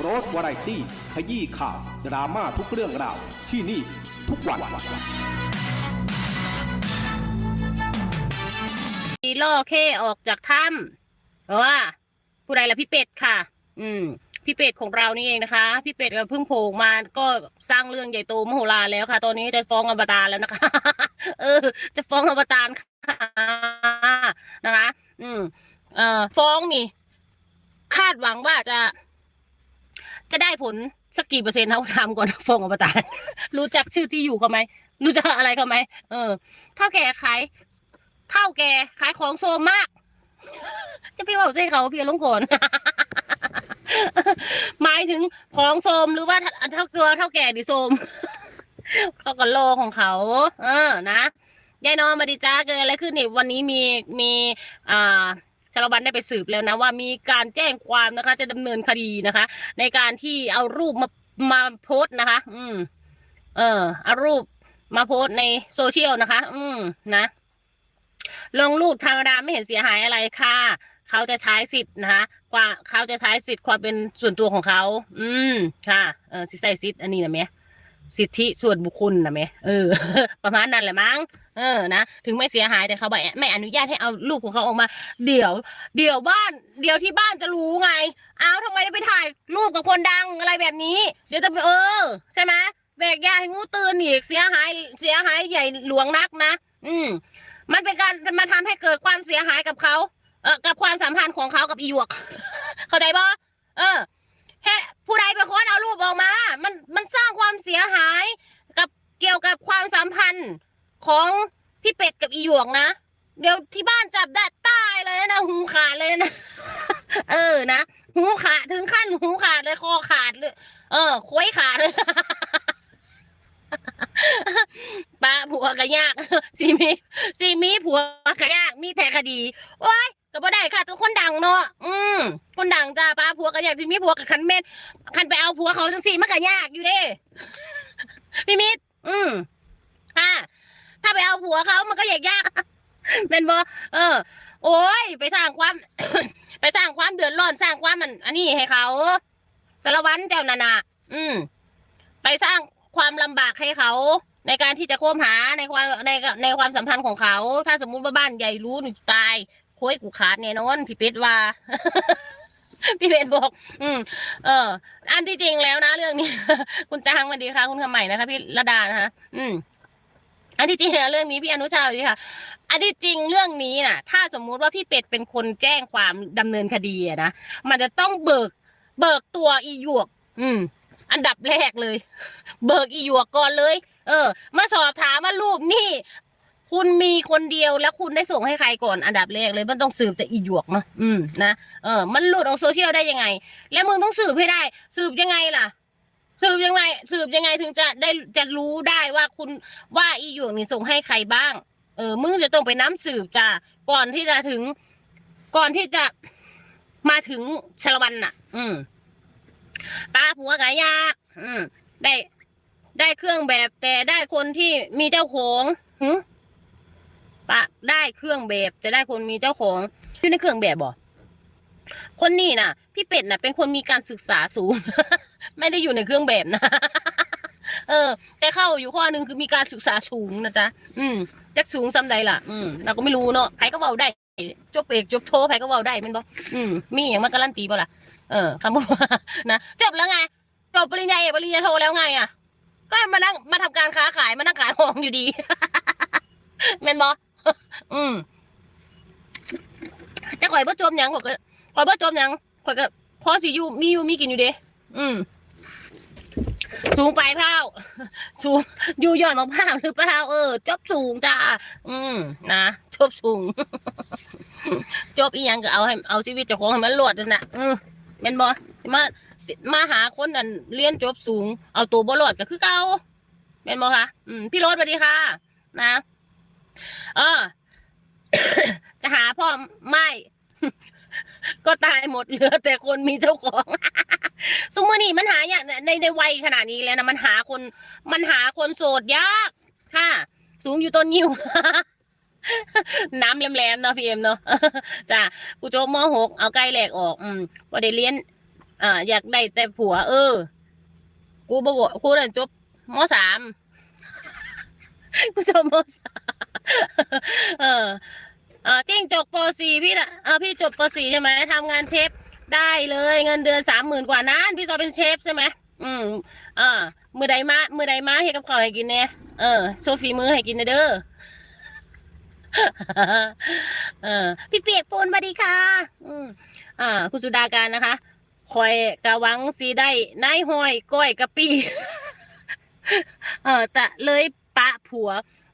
โรสวาไรตี้ ขยี้ข่าว ดราม่าทุกเรื่องราว ที่นี่ทุกวันมีล่อเขออกจากถ้ำเพราะว่าผู้ใดล่ะพี่เป็ดค่ะ อืม พี่เป็ดของเรานี่เองนะคะ พี่เป็ดก็เพิ่งโผล่มาก็สร้างเรื่องใหญ่โตมโหฬารแล้วค่ะ ตอนนี้จะฟ้องอวตารแล้วนะคะ เออ จะฟ้องอวตารค่ะนะคะ อืม เอ่อ ฟ้องนี่ คาดหวังว่าจะ จะได้ผลสักกี่เปอร์เซ็นต์เขาทำก่อนฟองอวตารรู้จักชื่อที่อยู่เขาไหมรู้จักอะไรเขาไหมเออเท่าแก่ขายเท่าแก่ขายของโซมมาก จะพี่บอกใช่เขาเพี่ลงก่อนหมายถึงของโซมหรือว่าเท่าตัวเท่าแก่ดิโซมเขาก็โลของเขา เออ นะยายนอนมาดิจ้าเกิดอะไรขึ้นนี่วันนี้มีมีอ่า ชาลวันได้ไปสืบแล้วนะว่ามีการแจ้งความนะคะ จะดำเนินคดีนะคะ ในการที่เอารูปมามาโพสต์นะคะ อืม เออเอารูปมาโพสต์ในโซเชียลนะคะ อืมนะลงรูปธรรมดาไม่เห็นเสียหายอะไรค่ะ เขาจะใช้สิทธิ์นะคะกว่าเขาจะใช้สิทธิ์ความเป็นส่วนตัวของเขา อืม ค่ะ เออสิใส่สิทธิ์อันนี้นะแม่ สิทธิส่วนบุคคลนะแม่เออ ประมาณนั้นแหละมั้งเออนะถึงไม่เสียหายแต่เขาบอกไม่อนุญาตให้เอารูปของเขาออกมา เดี๋ยว เดี๋ยวบ้าน เดี๋ยวที่บ้านจะรู้ไง เอาวทำไมได้ไปถ่ายรูปกับคนดังอะไรแบบนี้ เดี๋ยวจะไปเออ ใช่ไหมแบกยาให้งูตื่นอีกเสียหายเสียหายใหญ่หลวงนักนะอืม มันเป็นการมาทำให้เกิดความเสียหายกับเขาเออกับความสัมพันธ์ของเขากับอีหยวก เข้าใจปะเออ ผู้ใดเป็นคนเอารูปออกมา มันมันสร้างความเสียหายกับเกี่ยวกับความสัมพันธ์ของพี่เป็ดกับอีหยวกนะ เดี๋ยวที่บ้านจับได้ตายเลยนะหูขาดเลยนะ เออนะหูขาดถึงขั้นหูขาดเลยคอขาดเลยเออควยขาดเลยป้าผัวก็ยากสีมีสีมีผัวก็ยากมีแต่คดีโอ้ย ก็บ่ได้ค่ะตัวคนดังเนาะอืมคนดังจ้าป้าผัวก็อยากสิมีผัวกับคันเม็ดคันไปเอาผัวเขาจังสี่มันก็ยากอยู่เด้พี่มิตรอืมค่ะถ้าไปเอาผัวเขามันก็ยากยากเป็นบ่เออ โอ้ยไปสร้างความ ไปสร้างความเดือดร้อนสร้างความมัน อันนี้ให้เขาสารวัตรเจ้านานาอืม ไปสร้างความลำบากให้เขา ในการที่จะโค้มหาในความในในความสัมพันธ์ของเขา ถ้าสมมุติว่าบ้านใหญ่รู้หนูตาย โค้ยกูขาดแน่นอนพี่เป็ดว่า พี่เป็ดบอก อืม เออ อันที่จริงแล้วนะเรื่องนี้ คุณจ้างสวัสดีค่ะ คุณคำใหม่นะคะพี่ระดานะคะอืม อันที่จริงแล้วเรื่องนี้พี่อนุชาดีค่ะ อันที่จริงเรื่องนี้น่ะ ถ้าสมมุติว่าพี่เป็ดเป็นคนแจ้งความดำเนินคดีอะนะมันจะต้องเบิก เบิกตัวอีหยวก อืม อันดับแรกเลย เบิกอีหยวกก่อนเลย เออ มาสอบถามว่ารูปนี่ คุณมีคนเดียวแล้วคุณได้ส่งให้ใครก่อนอันดับแรกเลยมันต้องสืบจากอีหยวกเนาะอืมนะเออมันหลุดออกโซเชียลได้ยังไง แล้วมึงต้องสืบให้ได้ สืบยังไงล่ะ สืบยังไง สืบยังไงถึงจะได้จะรู้ได้ว่าคุณว่าอีหยวกนี่ส่งให้ใครบ้าง เออมึงจะต้องไปน้ำสืบจ้าก่อนที่จะถึง ก่อนที่จะมาถึงชลวันน่ะ อืมป้าผัวกายากอืมได้ได้เครื่องแบบแต่ได้คนที่มีเจ้าของหึ ปะได้เครื่องแบบแต่ได้คนมีเจ้าของอยู่ในเครื่องแบบบ่คนนี้น่ะ พี่เป็ดน่ะ เป็นคนมีการศึกษาสูง ไม่ได้อยู่ในเครื่องแบบนะเออ แต่เข้าอยู่ข้อหนึ่งคือมีการศึกษาสูงนะจ๊ะอืมจักสูงซ้ำใดล่ะ อืมเราก็ไม่รู้เนาะใครก็เว้าได้จบเอกจบโทใครก็เว้าได้แมันบ่อืมมีอย่างมาการันตีบ่ล่ะเออคำว่านะจบแล้วไงจบปริญญาเอกปริญญาโทแล้วไงอะก็มานั่งมาทำการค้าขายมานั่งขายของอยู่ดีแมนบอ อืมจะข่อยบ่จมหยังข่อยก็ข่อยบ่จมหยังข่อยก็พอสิอยู่มีอยู่มีกินอยู่เด้อืมสูงไปเผาสูงอยู่ยอดมะพร้าวหรือเปล่าเออ จบสูงจ้าอืมนะจบสูง จบอีหยังก็เอาให้เอาชีวิตเจ้าของให้มันรอดนั่นน่ะเออแม่นบอมามาหาคนนั่นเรียนจบสูง เอาตัวบ่รอดก็คือเก่าแม่นบอคะอืมพี่รถสวัสดีค่ะ นะ ออจะหาพ่อไม่ ก็ตายหมดเหลือแต่คนมีเจ้าของสมมตินี่มันหาอย่างในในวัยขนาดนี้แล้วนะมันหาคน มันหาคนโสดยาก ค่ะ สูงอยู่ต้นยิ้วน้ำแหลมๆเนาะพี่เอ็มเนาะจ้ะกูโจบมหกเอาใกล้แหลกออก อืมว่าได้เรียนอ่าอยากได้แต่ผัว เออ กูบอกกูเรียนจบมสาม กูจบมสาเอออ่าจิ้งจกปสี่พี่นะเออพี่จบปสี่ใช่ไหมทำงานเชฟได้เลยเงินเดือนสามหมื่นกว่านั้นพี่จอเป็นเชฟใช่ไหมอืมอ่ามือใดมามือใดมาให้กับข้าวให้กินเนี่ยเออโซฟีมือให้กินเด้อเออพี่เปียกปูนสวัสดีค่ะ อืมอ่า คุณสุดาการนะคะคอยกะวังสีได้นายห้อยก้อยกะปี เออแต่เลย ผัว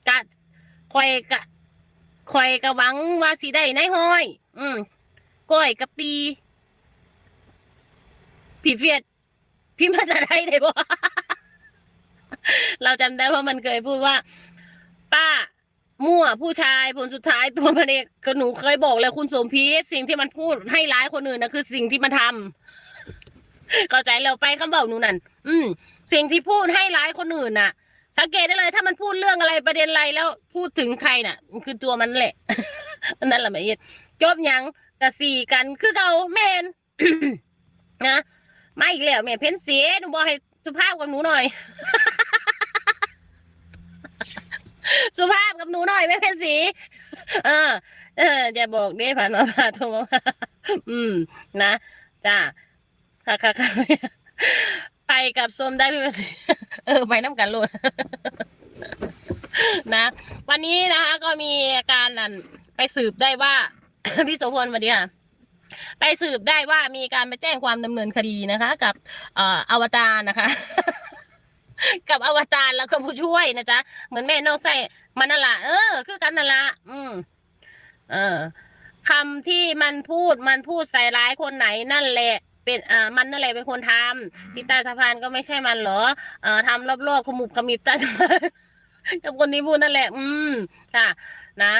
กะคอยกะคอยกะหวังว่าสีได้นายห้อย อืมก้อยกะปีพี่เฟียดพี่มาจะได้ได้บ่เราจำได้ว่ามันเคยพูดว่า ป้า มั่วผู้ชายผลสุดท้ายตัวมันเองก็หนูเคยบอกแล้วคุณสมพีสิ่งที่มันพูดให้ร้ายคนอื่นนะคือสิ่งที่มันทำเข้าใจเราไปคำบอกหนูนั่นอืม สิ่งที่พูดให้ร้ายคนอื่นน่ะ สังเกตได้เลยถ้ามันพูดเรื่องอะไรประเด็นอะไรแล้วพูดถึงใครน่ะ มันคือตัวมันแหละ นั่นแหละหมาเอ็ดจบยังกะสี่กันคือเก่าแมนนะมาอีกแล้วแม่เพ้นเสียหนูบอกให้สุภาพกับหนูหน่อย สุภาพกับหนูหน่อยแม่เพ้นสีเออ เอออย่าบอกเด้ผ่านมาผ่านโทรมาอืม นะจ้าค่ะค่ะค่ะ ไปกับส้มได้พี่เพ้นสีเออไปน้ำกันโลดนะ วันนี้นะคะก็มีการนั่นไปสืบได้ว่า พี่โสพลวัสดีค่ะไปสืบได้ว่ามีการไปแจ้งความดำเนินคดีนะคะ กับเอ่ออวตารนะคะ กับอวตารแล้วก็ผู้ช่วยนะจ๊ะเหมือนแม่น้องใส่มันนั่นละเออ คือกันนั่นละอืม เออคำที่มันพูดมันพูดใส่ร้ายคนไหนนั่นแหละ เป็นอ่ามันนั่นแหละเป็นคนทำที่ใต้สะพานก็ไม่ใช่มันเหรอเอ่อทำรอบๆขมุบขมิบใต้สะพานกับคนที่พูดนั่นแหละ อืมค่ะ นะ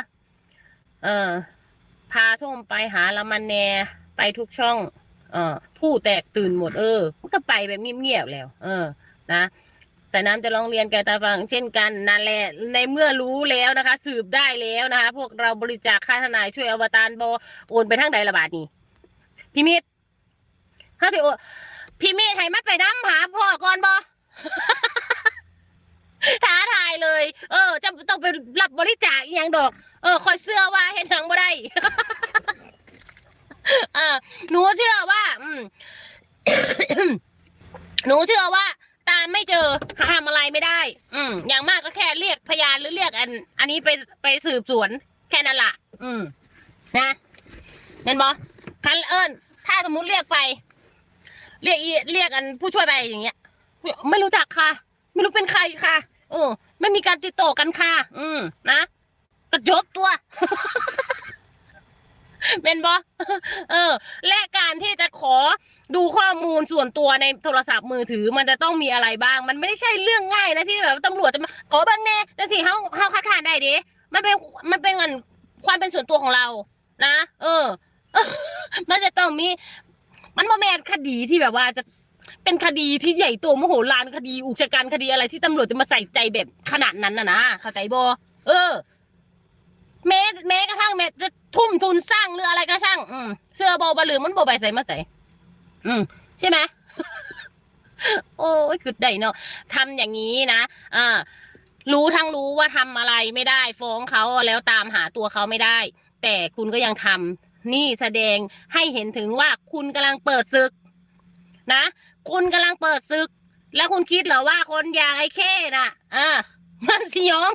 เออพาส้มไปหาละมันแนไปทุกช่อง เออผู้แตกตื่นหมดเออมันก็ไปแบบเงียบๆแล้ว เออ นะสายน้ำจะร้องเรียนแกตาฟังเช่นกันนั่นแหละในเมื่อรู้แล้วนะคะ สืบได้แล้วนะคะ พวกเราบริจาคค่าทนายช่วยอวตารบอโอนไปทั้งใดละบาทนี่พี่มิตร ห้าสิโอพี่มิตรให้มัดไปน้ำหาพ่อก่อนบอท้าทายเลย เออ จะต้องไปรับบริจาคอย่างดอก เออ คอยเสื้อว่าเห็นทางบ่ได้อ่าหนูเชื่อว่า อืมหนูเชื่อว่า ตามไม่เจอหาทำอะไรไม่ได้ อืม อย่างมากก็แค่เรียกพยานหรือเรียกอัน อันนี้ไปไปสืบสวน แค่นั้นละอืม นะเห็นบอคันเอิญถ้าสมมุติเรียกไป เรียกอีเรียกอันผู้ช่วยไปอย่างเงี้ย ไม่รู้จักค่ะ ไม่รู้เป็นใครค่ะเออไม่มีการติดต่อกันค่ะ อืมนะกระจบตัวเป็นบอเออ และการที่จะขอดูข้อมูลส่วนตัวในโทรศัพท์มือถือ มันจะต้องมีอะไรบ้าง มันไม่ใช่เรื่องง่ายนะที่แบบตำรวจจะมาขอบ้างแน่แต่สิเขาเขาคัดค้านได้ดิมันเป็นมันเป็นเงินความเป็นส่วนตัวของเรา นะเออ มันจะต้องมี มันโมแมนคดีที่แบบว่าจะเป็นคดีที่ใหญ่โตมโหฬารคดีอุกชะกันคดีอะไรที่ตำรวจจะมาใส่ใจแบบขนาดนั้นนะนะเข้าใจบอเออแม้แม้กระทั่งแม้จะทุ่มทุนสร้างเรืออะไรก็ช่าง อืมเสื้อบอบลือมันบอใบใส่มาใส่ อืมใช่ไหมโอ้ยคือได้เนาะทำอย่างนี้นะอ่ารู้ทั้งรู้ว่าทำอะไรไม่ได้ ฟ้องเขาแล้วตามหาตัวเขาไม่ได้ แต่คุณก็ยังทำ นี่แสดงให้เห็นถึงว่าคุณกำลังเปิดศึก นะ คุณกำลังเปิดศึก แล้วคุณคิดเหรอว่าคนอย่างไอ้เข้น่ะอ่ามันสยอง